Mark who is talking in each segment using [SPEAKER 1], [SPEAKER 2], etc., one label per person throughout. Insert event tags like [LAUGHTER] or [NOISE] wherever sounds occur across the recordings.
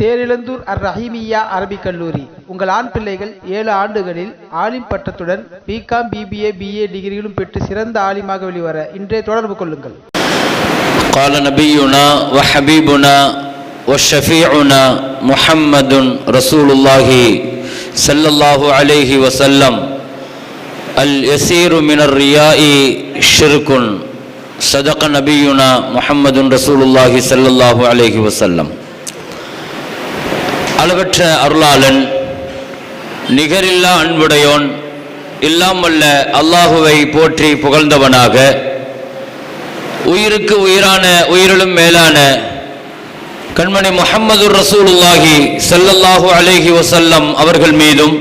[SPEAKER 1] தேரிழந்தூர் அர் ரஹீமியா அரபிக் கல்லூரி உங்கள் ஆண் பிள்ளைகள் ஏழு ஆண்டுகளில் ஆலிம் பட்டத்துடன் பிகாம் பிபிஏ பிஏ டிகிரிகளும் பெற்று சிறந்த ஆலிமாக வெளிவர இன்றே தொடர்பு கொள்ளுங்கள்
[SPEAKER 2] قال نبينا وحبيبنا وشفيعنا محمد رسول الله صلى الله عليه وسلم اليسير من الرياء شرك صدق نبينا محمد رسول الله صلى الله عليه وسلم அளவற்ற அருளாளன் நிகரில்லா அன்புடையோன் இல்லாமல்ல அல்லாஹுவை போற்றி புகழ்ந்தவனாக உயிருக்கு உயிரான உயிரிலும் மேலான கண்மணி முஹம்மது ரசூலுல்லாஹி செல்லல்லாஹு அலேஹி வசல்லம் அவர்கள் மீதும்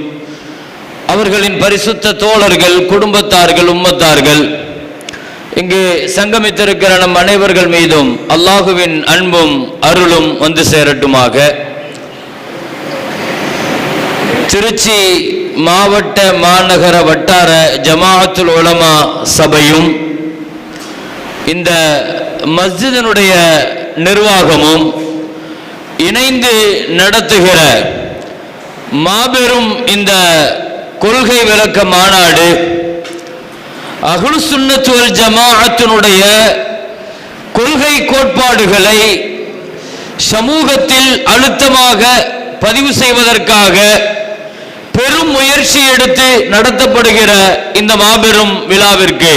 [SPEAKER 2] அவர்களின் பரிசுத்த தோழர்கள் குடும்பத்தார்கள் உம்மத்தார்கள் இங்கு சங்கமித்திருக்கிற நம் அனைவர்கள் மீதும் அல்லாஹுவின் அன்பும் அருளும் வந்து சேரட்டுமாக. திருச்சி மாவட்ட மாநகர வட்டார ஜமாஅத்துல் உலமா சபையும் இந்த மஸ்ஜிதினுடைய நிர்வாகமும் இணைந்து நடத்துகிற மாபெரும் இந்த கொள்கை விளக்க மாநாடு அகுல்சுன்னத்துவல் ஜமாஅத்தினுடைய கொள்கை கோட்பாடுகளை சமூகத்தில் அழுத்தமாக பதிவு செய்வதற்காக பெரும் முயற்சி எடுத்து நடத்தப்படுகிற இந்த மாபெரும் விழாவிற்கு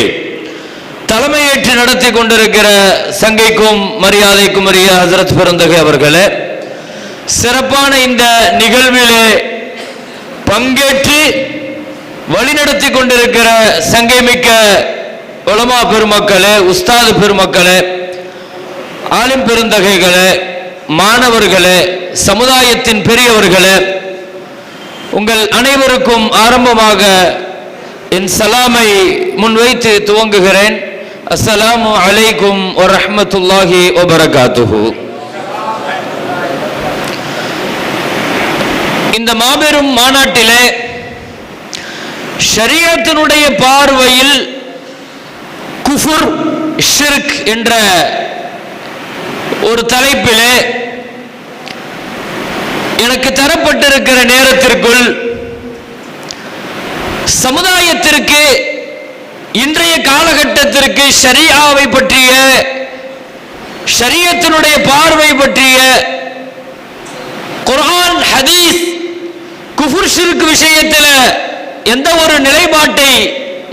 [SPEAKER 2] தலைமையேற்று நடத்தி கொண்டிருக்கிற சங்கைக்கும் மரியாதைக்கும் உரிய ஹசரத் பெருந்தகை அவர்களே சிறப்பான இந்த நிகழ்விலே பங்கேற்று வழிநடத்தி கொண்டிருக்கிற சங்கை மிக்க உலமா பெருமக்களே உஸ்தாது பெருமக்களே ஆளும் பெருந்தகைகளே மாணவர்களே சமுதாயத்தின் பெரியவர்களே உங்கள் அனைவருக்கும் ஆரம்பமாக என் சலாமை முன்வைத்து துவங்குகிறேன். அஸ்ஸலாமு அலைக்கும் வரஹ்மத்துல்லாஹி வபரகாத்துஹு. இந்த மாபெரும் மாநாட்டிலே ஷரியத்தினுடைய பார்வையில் குஃபுர் ஷிர்க் என்ற ஒரு தலைப்பிலே எனக்கு தரப்பட்டிருக்கிற நேரத்திற்குள் சமுதாயத்திற்கு இன்றைய காலகட்டத்திற்கு ஷரியாவை பற்றிய ஷரியத்தினுடைய பார்வை பற்றிய குர்ஆன் ஹதீஸ் குஃபுர் ஷிர்க் விஷயத்தில் எந்த ஒரு நிலைப்பாட்டை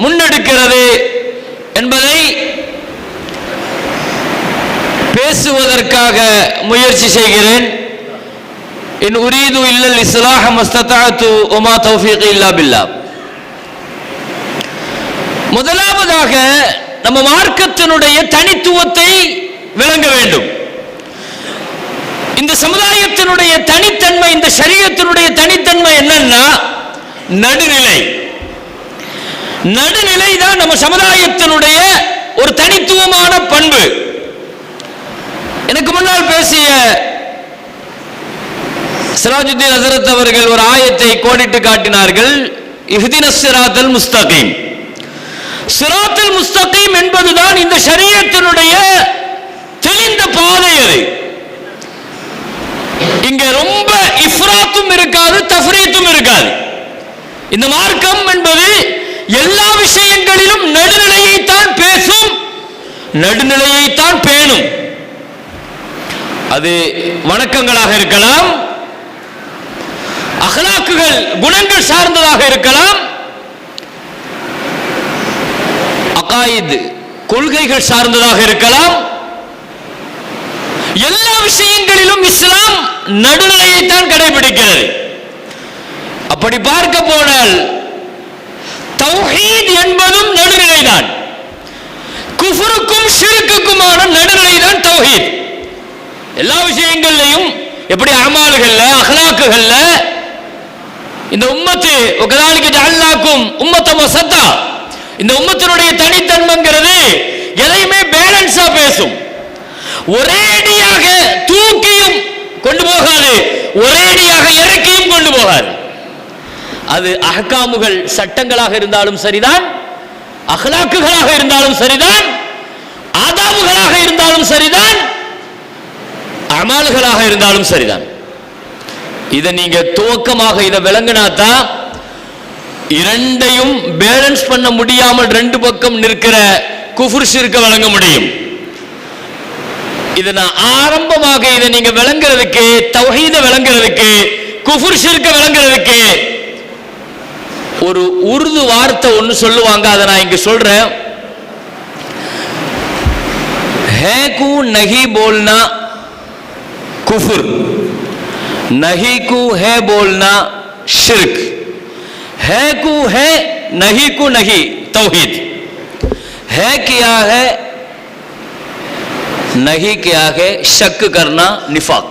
[SPEAKER 2] முன்னெடுக்கிறது என்பதை பேசுவதற்காக முயற்சி செய்கிறேன். இன் உரீது இல்லல் இஸ்லாஹ மஸ்ததாத்து உமா தௌஃபீக் இல்லா பில்லா முதலாவதாக நம்ம மார்க்கத்தினுடைய தனித்துவத்தை விளங்க வேண்டும். இந்த சமுதாயத்தினுடைய தனித்தன்மை இந்த சரீரத்தினுடைய தனித்தன்மை என்னன்னா நடுநிலை. நடுநிலை தான் நம்ம சமுதாயத்தினுடைய ஒரு தனித்துவமான பண்பு. எனக்கு முன்னால் பேசிய சிராஜுத்தீன் ஹசரத் அவர்கள் ஒரு ஆயத்தை கோடிட்டு காட்டினார்கள். இஹ்தின சிராத்தல் முஸ்தகீம். சிராத்தல் முஸ்தகீம் என்பதுதான் இந்த சரீரத்தினுடைய தெளிந்த பாதை அது. இங்க ரொம்ப இஃப்ராத்தும் இருக்காது தஃப்ரீத்தும் இருக்காது. இந்த மார்க்கம் என்பது எல்லா விஷயங்களிலும் நடுநிலையைத்தான் பேசும் நடுநிலையைத்தான் பேணும். அது வணக்கங்களாக இருக்கலாம் அகலாக்குகள் குணங்கள் சார்ந்ததாக இருக்கலாம். அகாயிது கொள்கைகள் சார்ந்ததாக இருக்கலாம். எல்லா விஷயங்களிலும் இஸ்லாம் நடுநிலையைத்தான் கடைபிடிக்கிறது. அப்படி பார்க்க போனால் தௌஹீத் என்பதும் நடுநிலைதான். குஃபருக்கும் ஷிருக்குக்குமான நடுநிலைதான் தௌஹீத். எல்லா விஷயங்கள்லையும் எப்படி அமால்கள்ல அகலாக்குகள்ல இந்த உம்மத்து கதாலிக்கு ஜல்லாக்கும் உம்மத்தம் சத்தா இந்த உம்மத்தினுடைய தனித்தன்மைங்கிறது எதையுமே பேலன்ஸா பேசும். ஒரேடியாக தூக்கியும் கொண்டு போகாது ஒரேடியாக இறக்கியும் கொண்டு போகாது. அது அகக்காமுகள் சட்டங்களாக இருந்தாலும் சரிதான் அகலாக்குகளாக இருந்தாலும் சரிதான் ஆதாபுகளாக இருந்தாலும் சரிதான் அமால்களாக இருந்தாலும் சரிதான். இதை நீங்க துவக்கமாக இதை விளங்கினாதான் இரண்டையும் பேலன்ஸ் பண்ண முடியாமல் ரெண்டு பக்கம் நிற்கிற குஃபுர் சிறுக்க வழங்க முடியும். இதை நான் ஆரம்பமாக இதை நீங்க விளங்குறதுக்கு தவஹீத விளங்குறதுக்கு குஃபுர் சிறுக்க விளங்குறதுக்கு ஒரு உருது வார்த்தை ஒன்று சொல்லுவாங்க அதை நான் இங்க சொல்றேன். ஹே கூ நகி போல்னா குஃபுர். नहीं को है बोलना शिरक है को है नहीं को नहीं तौहीद है क्या है नहीं क्या है शक करना निफाक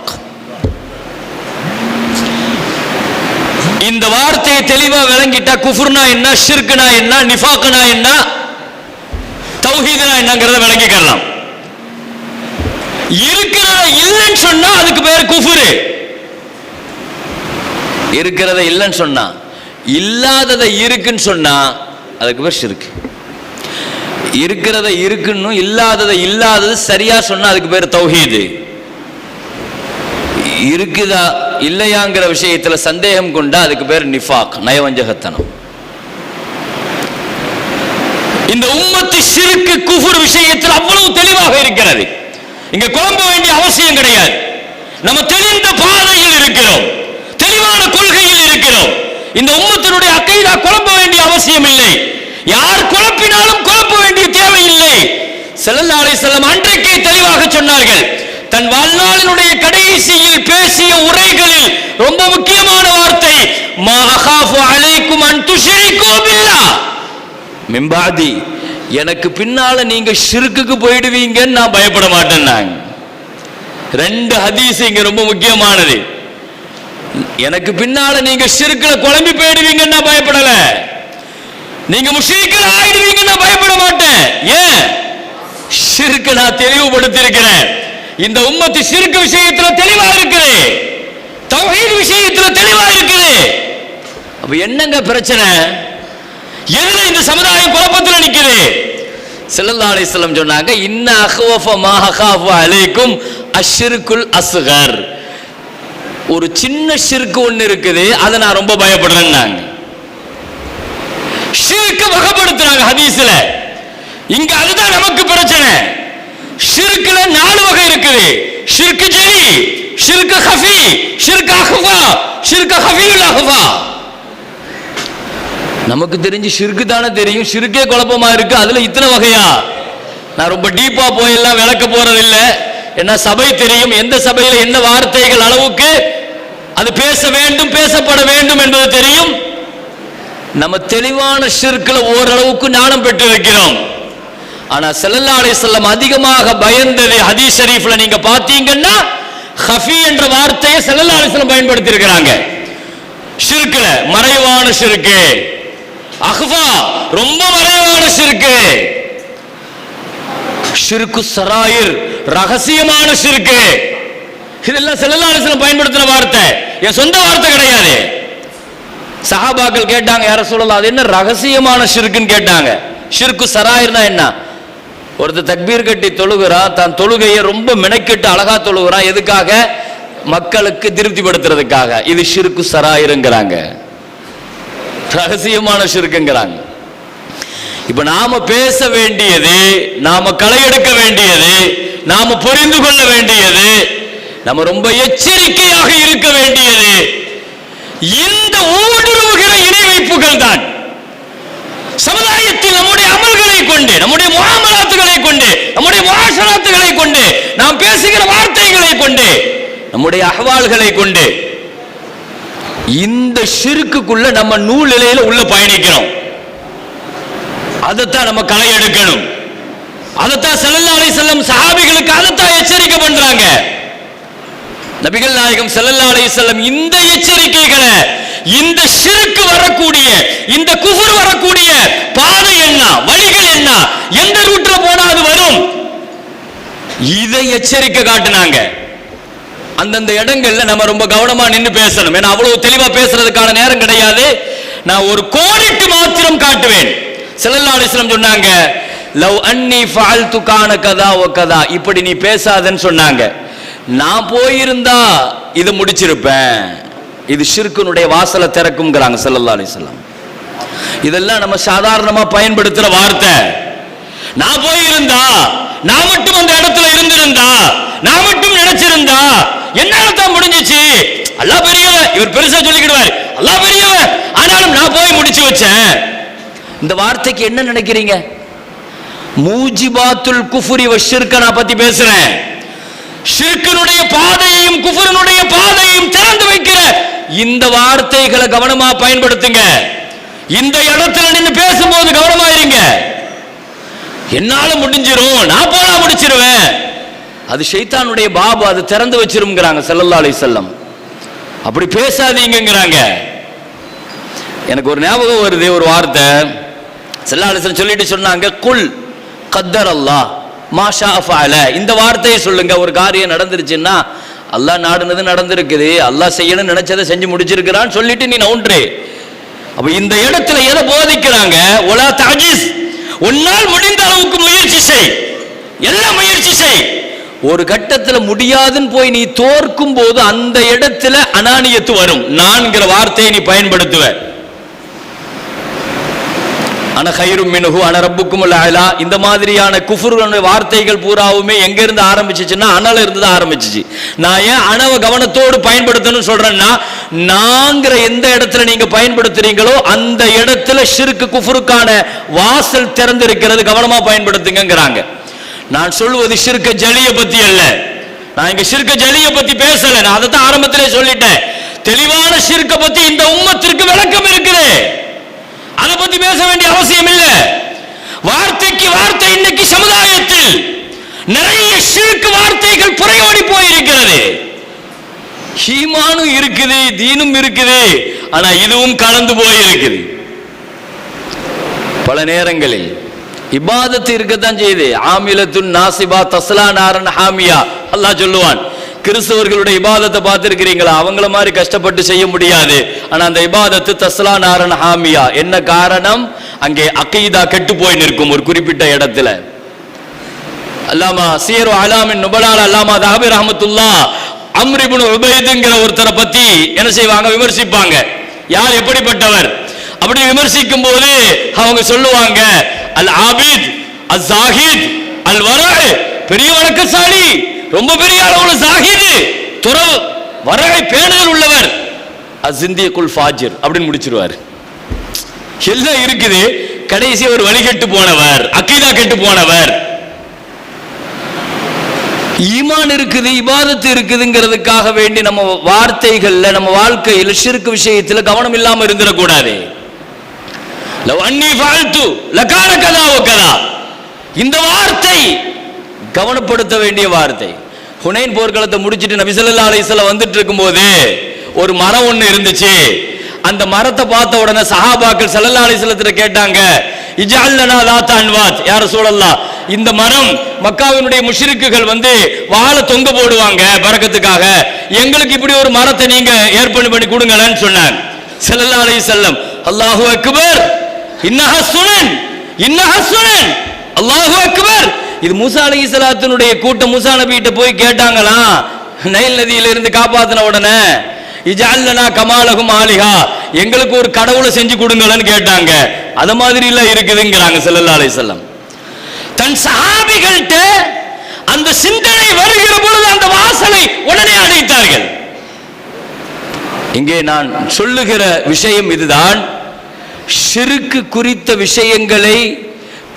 [SPEAKER 2] இந்த வார்த்தையை தெளிவா விளங்கிட்டா குஃபுர்னா என்ன ஷிர்க்னா என்ன நிஃபாக்னா என்ன தௌஹீதுனா என்னங்கிறத விளங்கிக்கலாம் இருக்கிறத இல்லைன்னு சொன்னா அதுக்கு பேர் குஃபுரு இருக்கிறத இல்லைன்னு சொன்னா இல்லாததை இருக்குன்னு சொன்னா அதுக்கு பேர் சிறுக்கு இருக்கிறத இருக்குன்னு இல்லாததை இல்லாதது சரியா சொன்னா அதுக்கு பேர் தௌஹீது. இருக்குதா இல்லையாங்கிற விஷயத்துல சந்தேகம் கொண்டா அதுக்கு பேர் நிஃபாக் நயவஞ்சகத்தனம். இந்த உம்மத்து சிறுக்கு குஃபுர் விஷயத்தில் அவ்வளவு தெளிவாக இருக்கிறது. இங்க குழம்ப வேண்டிய அவசியம் கிடையாது. நம்ம தெளிந்த பாதையில் இருக்கிறோம். தெளிவான கொள்கையில் இருக்கிறோம். இந்த உம்மத்தினுடைய அக்கைதா குழப்ப வேண்டிய அவசியம் இல்லை யார் குழப்பினாலும் குழப்ப வேண்டிய தேவையில்லை. இல்லை அலைஹி செல்லம் அன்றைக்கே தெளிவாக சொன்னார்கள். தன் வாழ்நாளினுடைய கடைசியில் பேசிய உரைகளில் ரொம்ப முக்கியமான வார்த்தை மா அகாஃபு அலைக்கும் அன் மிம்பாதி எனக்கு பின்னால நீங்க ஷிருக்குக்கு போயிடுவீங்கன்னு நான் பயப்பட மாட்டேன் நான் ரெண்டு ஹதீஸ் இங்க ரொம்ப முக்கியமானது. எனக்கு பின்னால நீங்க சிறுக்களை குழம்பி போயிடுவீங்கன்னா பயப்படல. நீங்க முஷ்ரிக்கில் ஆயிடுவீங்கன்னு பயப்பட மாட்டேன். ஏன்? சிறுக்க நான் தெளிவுபடுத்தியிருக்கிறேன். இந்த உம்மத்து சிறுக்க விஷயத்துல தெளிவா இருக்குது. தௌஹீத் விஷயத்துல தெளிவா இருக்குது. அப்ப என்னங்க பிரச்சனை? எதுல இந்த சமுதாயம் குழப்பத்தில் நிக்குது? ஸல்லல்லாஹு அலைஹி சொன்னாங்க இன்ன அஹ்வஃப மா அலைக்கும் அஷ்ருக்குல் அஸ்கர். ஒரு சின்ன ஷிர்க்கு ஒன்று இருக்குது அதை நான் ரொம்ப பயப்படுறேன்னாங்க ஷிர்க்க வகைப்படுத்துறாங்க ஹதீஸ்ல. இங்க அதுதான் நமக்கு பிரச்சனை. ஷிர்க்குல நாலு வகை இருக்குது. ஷிர்க்கு ஜெலி ஷிர்க்கு ஹஃபி ஷிர்க்கு அஹ்வா ஷிர்க்கு ஹஃபியுல் அஹ்வா. நமக்கு தெரிஞ்சு ஷிர்க்கு தானே தெரியும். ஷிர்க்கே குழப்பமா இருக்கு. அதுல இத்தனை வகையா? நான் ரொம்ப டீப்பா போயெல்லாம் விளக்க போறது என்ன சபை தெரியும். எந்த சபையில என்ன வார்த்தைகள் அளவுக்கு அது பேச வேண்டும் பேசப்பட வேண்டும் என்பது தெரியும். நம்ம தெளிவான ஷிர்க்குல ஓரளவுக்கு ஞானம் பெற்று வைக்கிறோம். ஆனா ஸல்லல்லாஹு அலைஹி அதிகமாக பயந்தது ஹதீஸ் ஷரீஃப்ல. நீங்க பாத்தீங்கன்னா ஹஃபி என்ற வார்த்தையை ஸல்லல்லாஹு அலைஹி வஸல்லம் பயன்படுத்தி இருக்கிறாங்க ஷிர்க்குல மறைவான சிற்கு. அஹ்வா ரொம்ப மறைவான சிற்கு. ஷிருக்கு சராயிர் ரகசியமான சிற்கு. இதெல்லாம் ஸல்லல்லாஹு அலைஹி வஸல்லம் பயன்படுத்தின வார்த்தை. என் சொந்த வார்த்தை கிடையாது. சஹாபாக்கள் கேட்டாங்க யார சொல்லலாம் அது என்ன ரகசியமான ஷிர்க்குன்னு கேட்டாங்க. ஷிர்கு சராயிருந்தா என்ன? ஒருத்தர் தக்பீர் கட்டி தொழுகிறான் தான் தொழுகையை ரொம்ப மெனக்கெட்டு அழகா தொழுகிறான். எதுக்காக? மக்களுக்கு திருப்திப்படுத்துறதுக்காக. இது ஷிர்கு சராயிருங்கிறாங்க. ரகசியமான ஷிர்க்குங்கிறாங்க. இப்ப நாம பேச வேண்டியது நாம களை எடுக்க வேண்டியது நாம புரிந்து கொள்ள வேண்டியது நம்ம ரொம்ப எச்சரிக்கையாக இருக்க வேண்டியது இந்த ஊடுருவுகிற இணை வைப்புகள் தான். சமுதாயத்தில் நம்முடைய அமல்களை கொண்டு நம்முடைய முகாமலாத்துகளை கொண்டு நம்முடைய முகாசலாத்துகளை கொண்டு நாம் பேசுகிற வார்த்தைகளை கொண்டு நம்முடைய அகவால்களை கொண்டு இந்த சிறுக்குள்ள நம்ம நூல் நிலையில உள்ள பயணிக்கிறோம். அதைத்தான் நம்ம களை எடுக்கணும். அதைத்தான் செல்லல்லாரை செல்லும் சஹாபிகளுக்கு அதைத்தான் எச்சரிக்கை பண்றாங்க. நபிகள் நாயகம் செல்லல்லா அலைஹி செல்லம் இந்த எச்சரிக்கைகளை இந்த சிறுக்கு வரக்கூடிய இந்த குஃபர் வரக்கூடிய பாதை என்ன வழிகள் என்ன எந்த ரூட்ல போனா அது வரும்? இதை எச்சரிக்கை காட்டுனாங்க. அந்தந்த இடங்கள்ல நம்ம ரொம்ப கவனமா நின்று பேசணும். ஏன்னா அவ்வளவு தெளிவா பேசுறதுக்கான நேரம் கிடையாது. நான் ஒரு கோடிட்டு மாத்திரம் காட்டுவேன். செல்லல்லா அலைஹி சொன்னாங்க லவ் அன்னி ஃபால்து கான கதா ஓ கதா. இப்படி நீ பேசாதன்னு சொன்னாங்க. நான் போயிருந்தா இது முடிச்சிருப்பேன். இது ஷிர்குனுடைய வாசலை திறக்கும்ங்கிறாங்க சல்லல்லா அலைஹி இதெல்லாம் நம்ம சாதாரணமா பயன்படுத்துற வார்த்தை. நான் போயிருந்தா நான் மட்டும் அந்த இடத்துல இருந்திருந்தா நான் மட்டும் நினைச்சிருந்தா என்னால தான் முடிஞ்சிச்சு. அல்லாஹ் பெரியவன் இவர் பெருசா சொல்லிக்கிடுவார். அல்லாஹ் பெரியவன் ஆனாலும் நான் போய் முடிச்சு வச்சேன். இந்த வார்த்தைக்கு என்ன நினைக்கிறீங்க? மூஜிபாத்துல் குஃபுரி வஷிர்க நான் பத்தி பேசுறேன். ஷிர்கனுடைய பாதையையும் குஃபுரனுடைய பாதையையும் திறந்து வைக்கிற இந்த வார்த்தைகளை கவனமா பயன்படுத்துங்க. இந்த இடத்துல நின்று பேசும்போது கவனமா இருங்க. என்னால முடிஞ்சிரும் நான் போனா முடிச்சிருவேன். அது ஷைத்தானுடைய பாபு அது திறந்து வச்சிருங்கிறாங்க ஸல்லல்லாஹு அலைஹி செல்லம் அப்படி பேசாதீங்கிறாங்க எனக்கு ஒரு ஞாபகம் வருது ஒரு வார்த்தை. ஸல்லல்லாஹு அலைஹி சொல்லிட்டு சொன்னாங்க குல் கத்தர் அல்லாஹ் மாஷாஃபால இந்த வார்த்தையை சொல்லுங்க. ஒரு காரியம் நடந்துருச்சுன்னா அல்லா நாடுனது நடந்திருக்குது. அல்லா செய்யணும்னு நினைச்சதை செஞ்சு முடிச்சிருக்கிறான்னு சொல்லிட்டு நீ நவுன்று. அப்ப இந்த இடத்துல எதை போதிக்கிறாங்க? ஒலா தாஜிஸ் உன்னால் முடிந்த அளவுக்கு முயற்சி செய். எல்லாம் முயற்சி செய். ஒரு கட்டத்துல முடியாதுன்னு போய் நீ தோற்கும் போது அந்த இடத்துல அனானியத்து வரும். நான்கிற வார்த்தையை நீ பயன்படுத்துவ. அன ஹைரும் மினுகு அன ரப்புக்கும் அலா இந்த மாதிரியான குஃபுருடைய வார்த்தைகள் பூராவுமே எங்க இருந்து ஆரம்பிச்சிச்சுன்னா அனல இருந்து தான் ஆரம்பிச்சிச்சு. நான் ஏன் அணவ கவனத்தோடு பயன்படுத்தணும்னு சொல்றேன்னா நாங்கிற எந்த இடத்துல நீங்க பயன்படுத்துறீங்களோ அந்த இடத்துல சிறுக்கு குஃபுருக்கான வாசல் திறந்திருக்கிறது கவனமா பயன்படுத்துங்கிறாங்க நான் சொல்வது சிறுக்க ஜலிய பத்தி அல்ல. நான் இங்க சிறுக்க ஜலிய பத்தி பேசல நான் அதை தான் ஆரம்பத்திலே சொல்லிட்டேன். தெளிவான சிறுக்க பத்தி இந்த உம்மத்திற்கு விளக்கம் இருக்குது. பேச வேண்டிய அவசியம் இல்லை வார்த்தைக்கு வார்த்தை இன்னைக்கு சமுதாயத்தில் நிறைய சிறுக்கு வார்த்தைகள் புறையோடி போயிருக்கிறது. ஈமானும் இருக்குது தீனும் இருக்குது ஆனா இதுவும் கலந்து போயிருக்குது. பல நேரங்களில் இபாதத்து இருக்கத்தான் செய்யுது ஆமிலத்துன் நாசிபா தஸ்லா நாரன் ஹாமியா அல்லாஹ் சொல்லுவான் கிறிஸ்தவர்களுடைய இபாதத்தை பார்த்துருக்கிறீங்களா? அவங்கள மாதிரி கஷ்டப்பட்டு செய்ய முடியாது. ஆனா அந்த இபாதத்து தஸ்லா நாரன் ஹாமியா. என்ன காரணம்? அங்கே அக்கீதா கெட்டு போய் நிற்கும் ஒரு குறிப்பிட்ட இடத்துல. அல்லாமா சீரு அலாமின் நுபலால் அல்லாமா தாபி ரஹமத்துல்லா அம்ரிபுன் உபயதுங்கிற ஒருத்தரை பத்தி என்ன செய்வாங்க? விமர்சிப்பாங்க. யார் எப்படிப்பட்டவர்? அப்படி விமர்சிக்கும் போது அவங்க சொல்லுவாங்க அல் ஆபித் அல் ஜாஹித் அல் வர பெரிய வணக்கசாலி ரொம்ப பெரிய அளவுல சாகிது. துறவு வரகை பேணுதல் உள்ளவர். அசிந்தியக்குள் ஃபாஜிர் அப்படின்னு முடிச்சிருவாரு. எல்லாம் இருக்குது. கடைசி ஒரு வழிகட்டு போனவர் அக்கீதா கெட்டு போனவர். ஈமான் இருக்குது இபாதத்து இருக்குதுங்கிறதுக்காக வேண்டி நம்ம வார்த்தைகள்ல நம்ம வாழ்க்கையில் சிறுக்கு விஷயத்துல கவனம் இல்லாம இருந்துடக்கூடாது. கதா. இந்த வார்த்தை கவனப்படுத்த வேண்டிய வார்த்தை. ஹுனைன் போர்க்களத்தை முடிச்சிட்டு நபிசல்லா ஸல்லல்லாஹு அலைஹி வஸல்லம் வந்துட்டு இருக்கும்போது ஒரு மரம் ஒண்ணு இருந்துச்சு. அந்த மரத்தை பார்த்த உடனே சஹாபாக்கள் சல்லல்லா அலைஹி கேட்டாங்க இஜால்லனா லாத்தா அன்வாத் யார சூழல்லா இந்த மரம் மக்காவினுடைய முஷிருக்குகள் வந்து வாழை தொங்க போடுவாங்க பறக்கத்துக்காக. எங்களுக்கு இப்படி ஒரு மரத்தை நீங்க ஏற்பாடு பண்ணி கொடுங்களேன்னு சொன்னாங்க. சல்லல்லா அலைஹி செல்லம் அல்லாஹு அக்பர் இன்னஹ சுனன் இன்னஹ சுனன் அல்லாஹு அக்பர். இது மூசா இஸ்லாத்தினுடைய கூட்டம் மூசா நபிகிட்ட போய் கேட்டாங்களா? நைல் நதியில இருந்து காப்பாத்தின உடனே இஜால்லனா கமாலகும் ஆலிகா எங்களுக்கு ஒரு கடவுளை செஞ்சு கொடுங்களேன்னு கேட்டாங்க. அத மாதிரி எல்லாம் இருக்குதுங்கிறாங்க செல்லல்லா அலைஹி செல்லம் தன் சஹாபிகள்கிட்ட அந்த சிந்தனை வருகிற பொழுது அந்த வாசலை உடனே அடைத்தார்கள். இங்கே நான் சொல்லுகிற விஷயம் இதுதான். சிறுக்கு குறித்த விஷயங்களை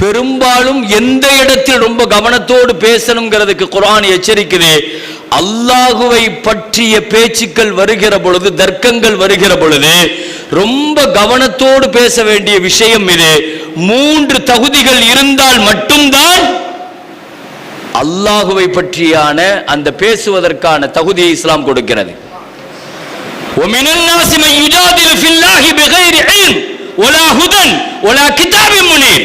[SPEAKER 2] பெரும்பாலும் எந்த இடத்தில் ரொம்ப கவனத்தோடு பேசணுங்கிறதுக்கு குர்ஆன் எச்சரிக்குது அல்லாஹுவை பற்றிய பேச்சுக்கள் வருகிற பொழுது தர்க்கங்கள் வருகிற பொழுது ரொம்ப கவனத்தோடு பேச வேண்டிய விஷயம் இது மூன்று தகுதிகள் இருந்தால் மட்டும்தான் அல்லாஹுவை பற்றியான அந்த பேசுவதற்கான தகுதியை இஸ்லாம் கொடுக்கிறது ومن الناس من يجادل في الله بغير علم ولا هدى ولا كتاب منير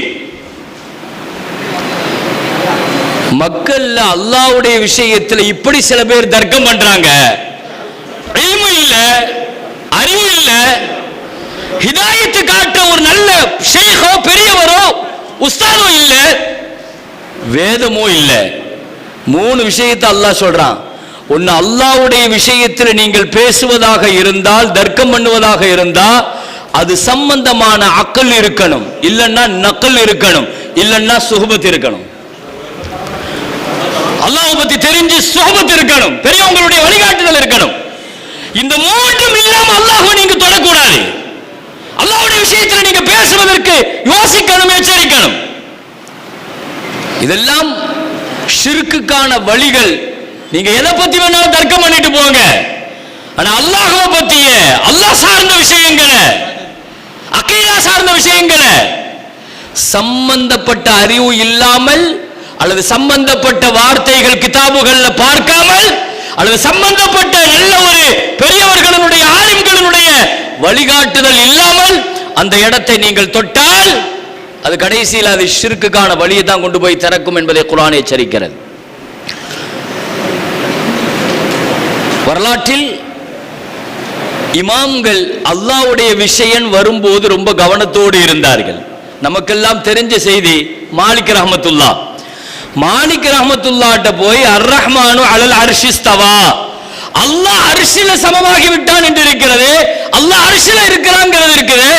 [SPEAKER 2] மக்கள்ல அல்லாஹ்வுடைய விஷயத்துல இப்படி சில பேர் தர்க்கம் பண்றாங்க. இல்ல அறிவு இல்ல ஹிதாயத்து காட்ட ஒரு நல்ல ஷேகோ பெரியவரோ உஸ்தாதோ இல்ல வேதமோ இல்ல. மூணு விஷயத்தை அல்லாஹ் சொல்றான். ஒன்னு அல்லாஹ்வுடைய விஷயத்தில் நீங்கள் பேசுவதாக இருந்தால் தர்க்கம் பண்ணுவதாக இருந்தால் அது சம்பந்தமான அக்கல் இருக்கணும். இல்லைன்னா நக்கல் இருக்கணும். இல்லைன்னா சுகபத் இருக்கணும். அல்லாஹ் பத்தி தெரிஞ்சு சோபத்து இருக்கணும். பெரியவங்களுடைய வழிகாட்டுதல் இருக்கணும். இந்த மூன்றும் இல்லாம அல்லாஹ் நீங்க தொடக்கூடாது. அல்லாஹ்வுடைய விஷயத்துல நீங்க பேசுவதற்கு யோசிக்கணும் எச்சரிக்கணும். இதெல்லாம் ஷிர்க்குக்கான வழிகள். நீங்க எதை பத்தி வேணாலும் தர்க்கம் பண்ணிட்டு போங்க. ஆனா அல்லாஹ்வை பத்திய அல்லாஹ் சார்ந்த விஷயங்களை அக்கீரா சார்ந்த விஷயங்களை சம்பந்தப்பட்ட அறிவு இல்லாமல் அல்லது சம்பந்தப்பட்ட வார்த்தைகள் கிதாபுகள்ல பார்க்காமல் அல்லது சம்பந்தப்பட்ட நல்ல ஒரு பெரியவர்களுடைய ஆளுங்களுடைய வழிகாட்டுதல் இல்லாமல் அந்த இடத்தை நீங்கள் தொட்டால் அது கடைசியில் அது ஷிற்குக்கான வழியை தான் கொண்டு போய் திறக்கும் என்பதை குரான் எச்சரிக்கிறது. வரலாற்றில் இமாம்கள் அல்லாவுடைய விஷயம் வரும்போது ரொம்ப கவனத்தோடு இருந்தார்கள். நமக்கெல்லாம் தெரிஞ்ச செய்தி மாலிக் ரஹமத்துல்லா மாணிக் ரஹமத்துல்லாட்ட போய் அர் ரஹ்மானு அலல் அர்ஷிஸ்தவா அல்லாஹ் அரிசில சமமாகி விட்டான் என்று இருக்கிறது. அல்லாஹ் அரிசில இருக்கிறாங்கிறது இருக்குது.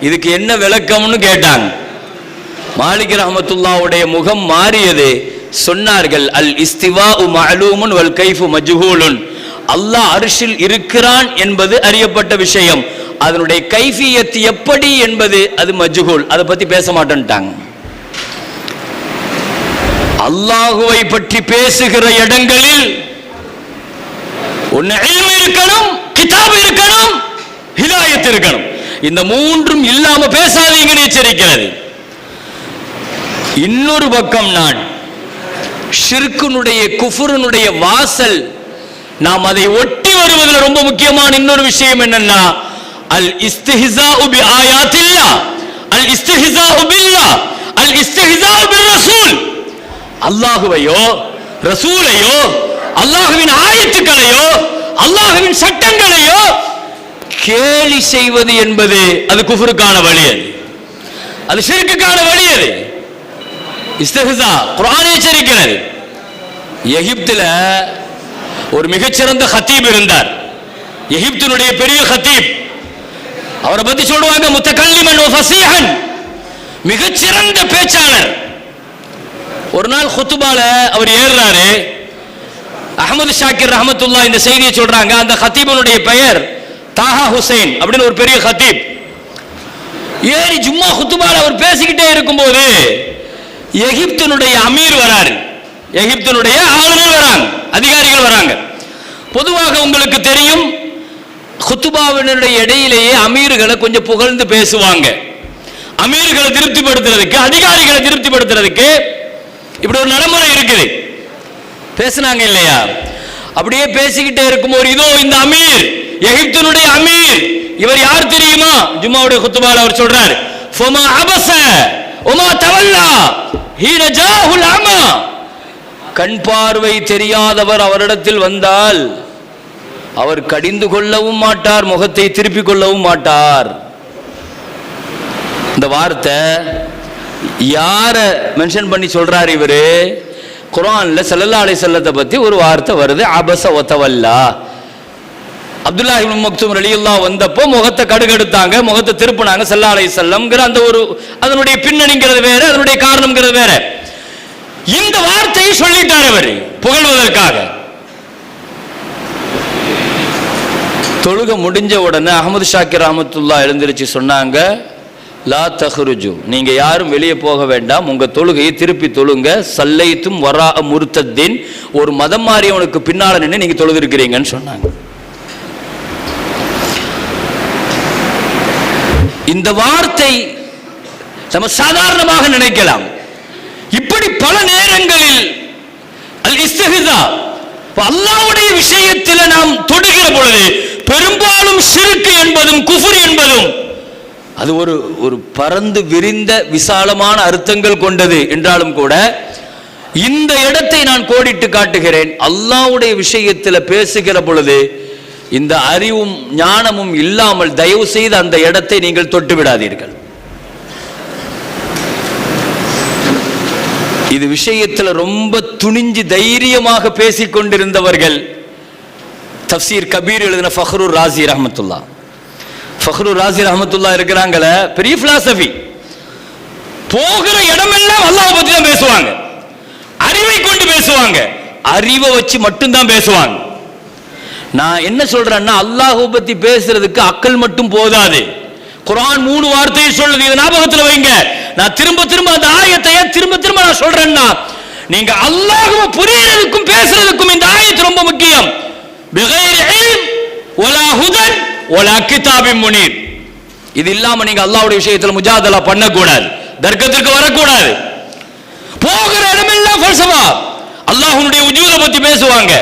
[SPEAKER 2] இதுக்கு என்ன விளக்கம்னு கேட்டாங்க. மாலிக் ரஹமத்துல்லாவுடைய முகம் மாறியது. சொன்னார்கள் அல் இஸ்திவா மஅலூமுன் வல் கைஃபு மஜ்ஹூலுன். அல்லாஹ் அரிசில் இருக்கிறான் என்பது அறியப்பட்ட விஷயம். அதனுடைய கைஃபியத் எப்படி என்பது அது மஜ்ஹூல். அதை பத்தி பேச மாட்டேன்ட்டாங்க. அல்லாஹுவை பற்றி பேசுகிற இடங்களில் ஒன்னு இருக்கணும் கிதாப் இருக்கணும் ஹிதாயத் இருக்கணும். இந்த மூன்றும் இல்லாம பேசாதீங்கன்னு எச்சரிக்கிறது. இன்னொரு பக்கம் நான் ஷிர்குனுடைய குஃபுருனுடைய வாசல் நாம் அதை ஒட்டி வருவதில் ரொம்ப முக்கியமான இன்னொரு விஷயம் என்னன்னா அல் இஸ்திஹிசாஉ உபி ஆயாத்தில்லா அல் இஸ்திஹிசா உபில்லா அல் இஸ்திஹிசா உபி ரசூல் அல்லாஹுவையோ ரசூலையோ அல்லாஹுவின் ஆயத்துக்களையோ அல்லாஹுவின் சட்டங்களையோ கேலி செய்வது என்பது அது குஃபருக்கான வழி அது. அது சிறுக்குக்கான வழி அது. இஸ்திஹ்ஸா குரான் எச்சரிக்கிறது. எகிப்தில் ஒரு மிகச்சிறந்த ஹத்தீப் இருந்தார். எகிப்தினுடைய பெரிய ஹத்தீப் அவரை பத்தி சொல்லுவாங்க முத்தகல்லிமன் வ ஃபஸீஹன் மிகச்சிறந்த பேச்சாளர். ஒரு நாள் குத்துபால அவர் ஏறுறாரு. அகமது ஷாக்கிர் ரஹமத்துல்லா இந்த செய்தியை சொல்றாங்க. அந்த ஹத்தீபனுடைய பெயர் தாஹா ஹுசைன் அப்படின்னு ஒரு பெரிய ஹத்தீப் ஏறி ஜும்மா குத்துபால அவர் பேசிக்கிட்டே இருக்கும்போது எகிப்தனுடைய அமீர் வராரு. எகிப்தனுடைய ஆளுநர் வராங்க அதிகாரிகள் வராங்க. பொதுவாக உங்களுக்கு தெரியும் குத்துபாவினுடைய இடையிலேயே அமீர்களை கொஞ்சம் புகழ்ந்து பேசுவாங்க. அமீர்களை திருப்திப்படுத்துறதுக்கு அதிகாரிகளை திருப்திப்படுத்துறதுக்கு இப்படி ஒரு நடைமுறை இருக்குது. பேசுனாங்க இல்லையா? அப்படியே பேசிக்கிட்டே இருக்கும்போது இதோ இந்த அமீர் எகிப்தினுடைய அமீர். இவர் யார் தெரியுமா? ஜும்மாவுடைய குத்துபால் அவர் சொல்றார் ஃபமா அபச உமா தவல்லா ஹீன ஜாஹுல் அமா. கண் பார்வை தெரியாதவர் அவரிடத்தில் வந்தால் அவர் கடிந்து கொள்ளவும் மாட்டார் முகத்தை திருப்பிக் கொள்ளவும் மாட்டார். இந்த வார்த்தை யாரை மென்ஷன் பண்ணி சொல்றாரு இவரு? குரானில் ஸல்லல்லாஹு அலை செல்லத்தை பத்தி ஒரு வார்த்தை வருது அபச ஒத்தவல்லா. அப்துல்லா இப்னு மக்தூம் வந்தப்போ முகத்தை கடுகெடுத்தாங்க முகத்தை திருப்பினாங்க ஸல்லல்லாஹு அலை செல்லம்ங்கிற அந்த ஒரு அதனுடைய பின்னணிங்கிறது வேற அதனுடைய காரணம்ங்கிறது வேற. இந்த வார்த்தையை சொல்லிட்டார் அவர் புகழ்வதற்காக. தொழுக முடிஞ்ச உடனே அகமது ஷாக்கிர் அஹமத்துல்லா எழுந்திருச்சு சொன்னாங்க லா தஹ்ருஜு. நீங்கள் யாரும் வெளியே போக வேண்டாம். உங்க தொழுகையை திருப்பி தொழுங்க. சல்லைத்தும் வரா முருத்தத்தின். ஒரு மதம் மாறியவனுக்கு பின்னால் நின்று நீங்கள் தொழுதிருக்கிறீங்கன்னு சொன்னாங்க. இந்த வார்த்தை நம்ம சாதாரணமாக நினைக்கலாம். இப்படி பல நேரங்களில் அல் இஸ்திஹ்ஸா அல்லாவுடைய விஷயத்தில் நாம் தொடுகிற பொழுது பெரும்பாலும் சிறுக்கு என்பதும் குஃபு என்பதும் அது ஒரு ஒரு பறந்து விரிந்த விசாலமான அர்த்தங்கள் கொண்டது என்றாலும் கூட இந்த இடத்தை நான் கோடிட்டு காட்டுகிறேன் அல்லாவுடைய விஷயத்தில் பேசுகிற பொழுது இந்த அறிவும் ஞானமும் இல்லாமல் தயவு செய்து அந்த இடத்தை நீங்கள் தொட்டு விடாதீர்கள். இது விஷயத்துல ரொம்ப துணிஞ்சு தைரியமாக பேசிக் கொண்டிருந்தவர்கள் தப்சீர் கபீர் எழுதின ஃபஹ்ருர் ராசி ரஹமத்துல்லா. ஃபஹ்ரு ராசி ரஹமத்துல்லா இருக்கிறாங்கள பெரிய பிலாசபி போகிற இடமெல்லாம் அல்லாஹ் பத்தி தான் பேசுவாங்க. அறிவை கொண்டு பேசுவாங்க. அறிவை வச்சு மட்டும்தான் பேசுவாங்க. நான் என்ன சொல்றேன்னா அல்லாஹ் பத்தி பேசுறதுக்கு அக்கல் மட்டும் போதாது. குரான் மூணு வார்த்தையை சொல்லுது இது ஞாபகத்தில் வைங்க. நான் திரும்ப திரும்ப அந்த ஆயத்தை திரும்ப திரும்ப நான் சொல்றேன்னா நீங்க அல்லாஹுவை புரியறதுக்கும் பேசுறதுக்கும் இந்த ஆயத்து ரொம்ப முக்கியம். பிகைர் இல்ம் வலா ஹுதன் வலா கிதாபின் முனீர் இது இல்லாம நீங்க அல்லாவுடைய விஷயத்துல முஜாதலா பண்ணக்கூடாது. தர்க்கத்திற்கு வரக்கூடாது. போகிற இடமெல்லாம் ஃபல்சஃபா அல்லாஹனுடைய உஜூதை பத்தி பேசுவாங்க.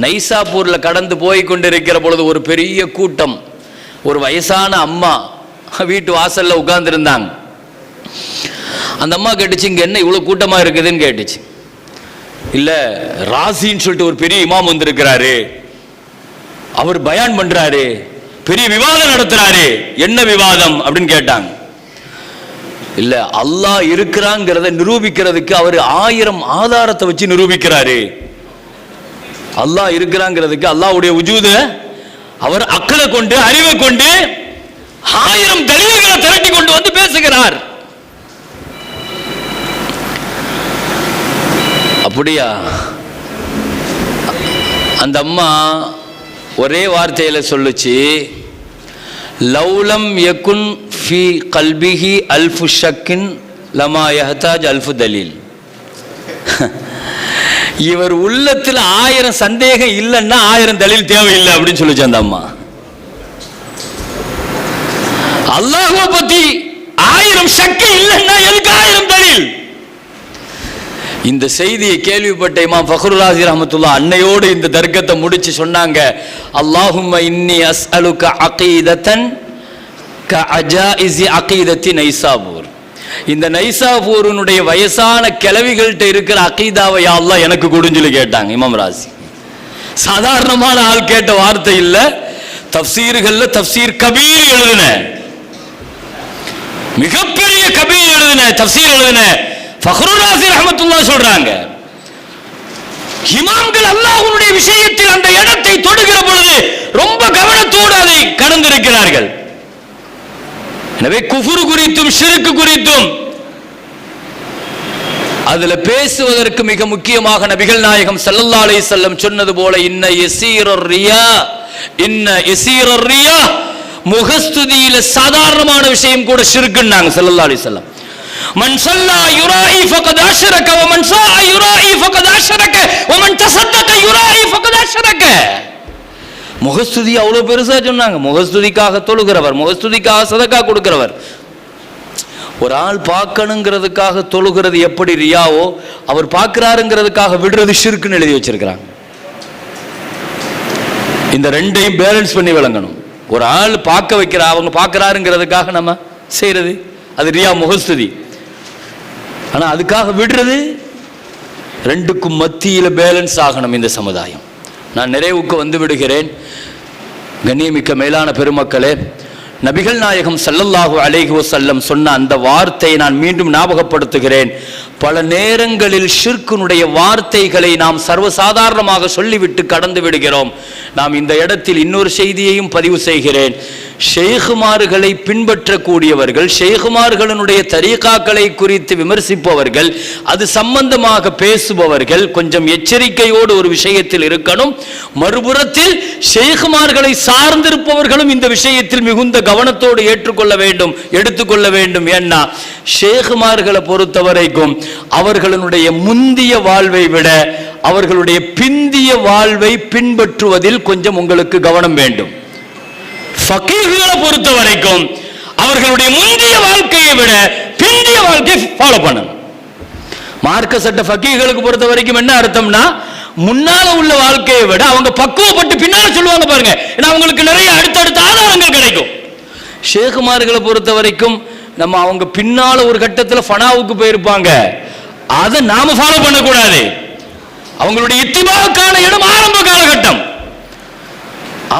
[SPEAKER 2] நைசாப்பூர்ல கடந்து போய் கொண்டிருக்கிற பொழுது ஒரு பெரிய கூட்டம். ஒரு வயசான அம்மா வீட்டு வாசல்ல உட்கார்ந்திருந்தாங்க. அந்த அம்மா கேட்டுச்சு இங்க என்ன இவ்வளவு கூட்டமா இருக்குதுன்னு கேட்டுச்சு. இல்ல ராசின்னு சொல்லிட்டு ஒரு பெரிய இமாம் வந்திருக்கிறாரு. அவர் பயான் பண்றாரு. பெரிய விவாதம் நடத்துறாரு. என்ன விவாதம் அப்படின்னு கேட்டாங்க. இல்ல அல்லாஹ் இருக்கிறாங்கிறத நிரூபிக்கிறதுக்கு அவர் ஆயிரம் ஆதாரத்தை வச்சு நிரூபிக்கிறாரு. அல்லாஹ் இருக்கிறாங்கிறதுக்கு அல்லாஹ்வுடைய உஜூத அவர் அக்களை கொண்டு அறிவை கொண்டு ஆயிரம் தலைவர்களை திரட்டி கொண்டு வந்து பேசுகிறார். அப்படியா? அந்த அம்மா ஒரே வார்த்தையில் சொல்லுச்சு லவ்லம் யக்குன் ஃபி கல்பிஹி அல்ஃபு ஷக்கின் லமா யஹதாஜ் அல்ஃபு தலீல். [LAUGHS] இவர் உள்ளத்தில் ஆயிரம் சந்தேகம் இல்லைன்னா ஆயிரம் தலீல் தேவையில்லை அப்படின்னு சொல்லிச்சு அந்த அம்மா. அல்லாஹுவை பத்தி ஆயிரம் சக்தி இல்லைன்னா எதுக்கு ஆயிரம் தலீல்? இந்த செய்தியை கேள்விப்பட்ட இமாம் ஃபஹ்ருல் ரஹமத்துல்லா அன்னையோடு இந்த தர்க்கத்தை முடிச்சு சொன்னாங்க. அல்லாஹும் இன்னி அஸ்அலுக அகீதத்தன் க அஜா இசி அகீதத்தி நைசாபூர். இந்த நைசாபூருனுடைய வயசான கிளவிகள்கிட்ட இருக்கிற அகீதாவை யாரெல்லாம் எனக்கு குடிஞ்சொல்லி கேட்டாங்க இமாம் ராசி. சாதாரணமான ஆள் கேட்ட வார்த்தை இல்லை. தப்சீர்கள்ல தப்சீர் கபீர் எழுதுன. மிகப்பெரிய கபீர் எழுதுன தப்சீர் எழுதுன. ஃபஹ்ருல் ரஹமத்துல்லா சொல்றாங்க. இமாம்கள் அல்லாஹ்வுடைய விஷயத்தில் அந்த இடத்தை தொடுகிற பொழுது ரொம்ப கவனத்தோடு அதை கடந்திருக்கிறார்கள். எனவே குஃபுரு குறித்தும் ஷிருக்கு குறித்தும் அதுல பேசுவதற்கு மிக முக்கியமாக நபிகள் நாயகம் சல்லல்லா அலி செல்லம் சொன்னது போல இன்ன எசீரர் ரியா இன்ன எசீரர் ரியா. முகஸ்துதியில சாதாரணமான விஷயம் கூட சிறுக்குன்னாங்க சல்லல்லா அலி செல்லம் மன் ஸல்லா யுராஇ ஃபகத் அஷ்ரக வ மன் ஸா யுராஇ ஃபகத் அஷ்ரக வ மன் தஸத்தக முகஸ்துதி அவ்வளவு பெருசா சொன்னாங்க முகஸ்துதிக்காக தொழுகிறவர் முகஸ்துதிக்காக சதக்கா கொடுக்கிறவர் ஒரு ஆள் பார்க்கணுங்கிறதுக்காக தொழுகிறது எப்படி ரியாவோ அவர் பார்க்கிறாருங்கிறதுக்காக விடுறது ஷிருக்குன்னு எழுதி வச்சிருக்கிறாங்க இந்த ரெண்டையும் பேலன்ஸ் பண்ணி விளங்கணும் ஒரு ஆள் பார்க்க வைக்கிற அவங்க பார்க்கறாருங்கிறதுக்காக நம்ம செய்யறது அது ரியா முகஸ்துதி ஆனால் அதுக்காக விடுறது ரெண்டுக்கும் மத்தியில் பேலன்ஸ் ஆகணும் இந்த சமுதாயம். நான் நிறைவுக்கு வந்து விடுகிறேன். கண்ணியமிக்க மேலான பெருமக்களே நபிகள் நாயகம் சல்லல்லாஹு அலைஹி வசல்லம் சொன்ன அந்த வார்த்தையை நான் மீண்டும் ஞாபகப்படுத்துகிறேன். பல நேரங்களில் ஷிர்க்குனுடைய வார்த்தைகளை நாம் சர்வசாதாரணமாக சொல்லிவிட்டு கடந்து விடுகிறோம். நாம் இந்த இடத்தில் இன்னொரு செய்தியையும் பதிவு செய்கிறேன். ஷேகுமார்களை பின்பற்றக்கூடியவர்கள் ஷேகுமார்களுடைய தரீகாக்களை குறித்து விமர்சிப்பவர்கள் அது சம்பந்தமாக பேசுபவர்கள் கொஞ்சம் எச்சரிக்கையோடு ஒரு விஷயத்தில் இருக்கணும். மறுபுறத்தில் ஷேகுமார்களை சார்ந்திருப்பவர்களும் இந்த விஷயத்தில் மிகுந்த கவனத்தோடு ஏற்றுக்கொள்ள வேண்டும் எடுத்துக்கொள்ள வேண்டும். ஏன்னா ஷேகுமார்களை பொறுத்த வரைக்கும் அவர்களுடைய முந்திய வாழ்வை விட அவர்களுடைய பிந்திய வாழ்வை பின்பற்றுவதில் கொஞ்சம் உங்களுக்கு கவனம் வேண்டும். ஃபக்கீஹ்களை பொறுத்த வரைக்கும் அவர்களுடைய முந்தைய வாழ்க்கையை விட பிந்திய வாழ்க்கையை ஃபாலோ பண்ணுங்க. மார்க்க சட்ட ஃபக்கீகளுக்கு பொறுத்த வரைக்கும் என்ன அர்த்தம்னா முன்னால உள்ள வாழ்க்கையை விட அவங்க பக்குவப்பட்டு பின்னால சொல்லுவாங்க பாருங்க ஏன்னா அவங்களுக்கு நிறைய அடுத்தடுத்த ஆதாரங்கள் கிடைக்கும். ஷேகுமார்களை பொறுத்த வரைக்கும் நம்ம அவங்க பின்னால ஒரு கட்டத்துல ஃபனாவுக்கு போயிருப்பாங்க. அதை நாம ஃபாலோ பண்ணக்கூடாது. அவங்களுடைய இத்திபாவுக்கான இடம் ஆரம்ப காலகட்டம்.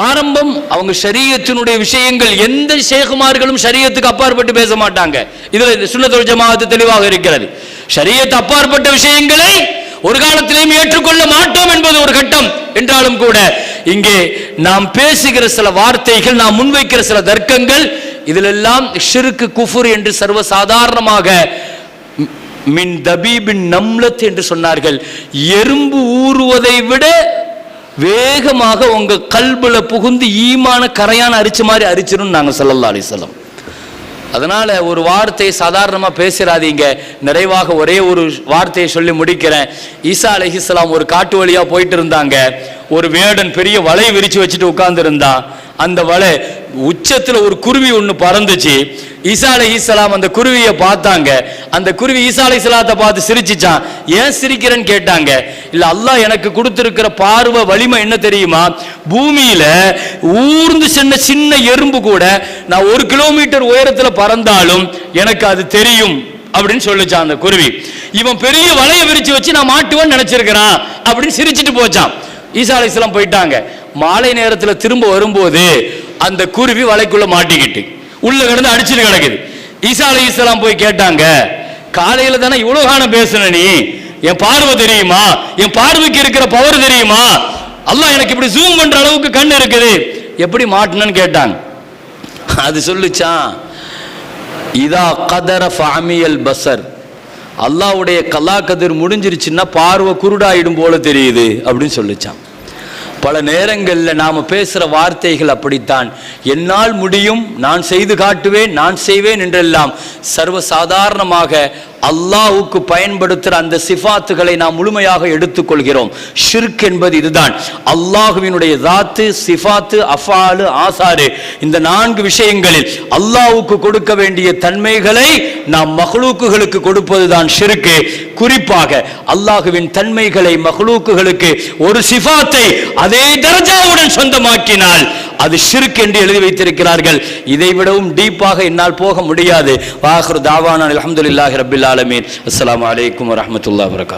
[SPEAKER 2] ஆரம்பம் அவங்க சரீரத்தினுடைய விஷயங்கள் எந்த ஷேகுமார்களும் சரீரத்துக்கு அப்பாற்பட்டு பேச மாட்டாங்க. இதுல இந்த சுன்னத்துல் ஜமாஅத்து தெளிவாக இருக்கிறது. சரீரத்து அப்பாற்பட்ட விஷயங்களை ஒரு காலத்திலேயும் ஏற்றுக்கொள்ள மாட்டோம் என்பது ஒரு கட்டம். என்றாலும் கூட இங்கே நாம் பேசுகிற சில வார்த்தைகள் நாம் முன்வைக்கிற சில தர்க்கங்கள் இதிலெல்லாம் ஷிருக்கு குஃபுர் என்று சர்வசாதாரணமாக மின் தபீபின் நம்லத் என்று சொன்னார்கள். எறும்பு ஊறுவதை விட வேகமாக உங்க கல்புல புகுந்து ஈமான கரையான அரிச்ச மாதிரி அரிச்சிடும் நாங்க சொல்லலாம் அலைஹி அதனால் அதனால ஒரு வார்த்தையை சாதாரணமா பேசிடாதீங்க நிறைவாக ஒரே ஒரு வார்த்தையை சொல்லி முடிக்கிறேன். ஈசா அலைஹிஸ்ஸலாம் ஒரு காட்டு வழியா போயிட்டு இருந்தாங்க. ஒரு வேடன் பெரிய வலை விரிச்சு வச்சுட்டு உட்கார்ந்து இருந்தான் அந்த வலை உச்சத்தில் ஒரு குருவி ஒன்று பறந்துச்சு. ஈசா அலைஹிஸ்ஸலாம் அந்த குருவியை பார்த்தாங்க. அந்த குருவி ஈசா அலைஹிஸ்ஸலாத்தை பார்த்து சிரிச்சுச்சான். ஏன் சிரிக்கிறேன்னு கேட்டாங்க. இல்லை அல்லாஹ் எனக்கு கொடுத்துருக்கிற பார்வை வலிமை என்ன தெரியுமா? பூமியில் ஊர்ந்து சின்ன சின்ன எறும்பு கூட நான் ஒரு கிலோமீட்டர் உயரத்தில் பறந்தாலும் எனக்கு அது தெரியும் அப்படின்னு சொல்லிச்சான் அந்த குருவி. இவன் பெரிய வலையை விரிச்சு வச்சு நான் மாட்டுவேன்னு நினைச்சிருக்கிறான் அப்படின்னு சிரிச்சிட்டு போச்சான். ஈசா அலிஸ்லாம் போயிட்டாங்க. மாலை நேரத்தில் திரும்ப வரும்போது அந்த குருவி வலைக்குள்ள மாட்டிக்கிட்டு உள்ள கிடந்து அடிச்சுட்டு கிடக்குது. ஈசா அலைஹிஸ்ஸலாம் போய் கேட்டாங்க காலையில தானே இவ்வளவு காலம் பேசுன நீ? என் பார்வை தெரியுமா? என் பார்வைக்கு இருக்கிற பவர் தெரியுமா? அல்லாஹ் எனக்கு இப்படி ஜூம் பண்ற அளவுக்கு கண் இருக்குது. எப்படி மாட்டினன்னு கேட்டாங்க. அது சொல்லுச்சான் இதா கதர ஃபாமியல் பசர் அல்லாஹ்வுடைய கல்லா கதிர் முடிஞ்சிருச்சுன்னா பார்வை குருடாயிடும் போல தெரியுது அப்படின்னு சொல்லிச்சான். பல நேரங்களில் நாம பேசுற வார்த்தைகள் அப்படித்தான். என்னால் முடியும் நான் செய்து காட்டுவேன் நான் செய்வேன் என்றெல்லாம் சர்வசாதாரணமாக அல்லாவுக்கு பயன்படுத்துகிற அந்த சிஃபாத்துகளை நாம் முழுமையாக எடுத்துக்கொள்கிறோம். ஷிர்க் என்பது இதுதான். அல்லாஹுவினுடைய தாத்து சிஃபாத்து அஃபாலு ஆசாரு. இந்த நான்கு விஷயங்களில் அல்லாவுக்கு கொடுக்க வேண்டிய தன்மைகளை நாம் மகளூக்குகளுக்கு கொடுப்பதுதான் ஷிருக்கு. குறிப்பாக அல்லாஹுவின் தன்மைகளை மகளூக்குகளுக்கு ஒரு சிஃபாத்தை அதே தரஜாவுடன் சொந்தமாக்கினால் அது ஷிர்க் என்று எழுதி வைத்திருக்கிறார்கள். இதை விடவும் டீப்பாக என்னால் போக முடியாது. வாஹ்ரு தாவானா அலமதுல்லாஹி ரபில் ஆலமீன். அஸ்லாம் வலைக்கம் வரமத்துல்லா வரகாத்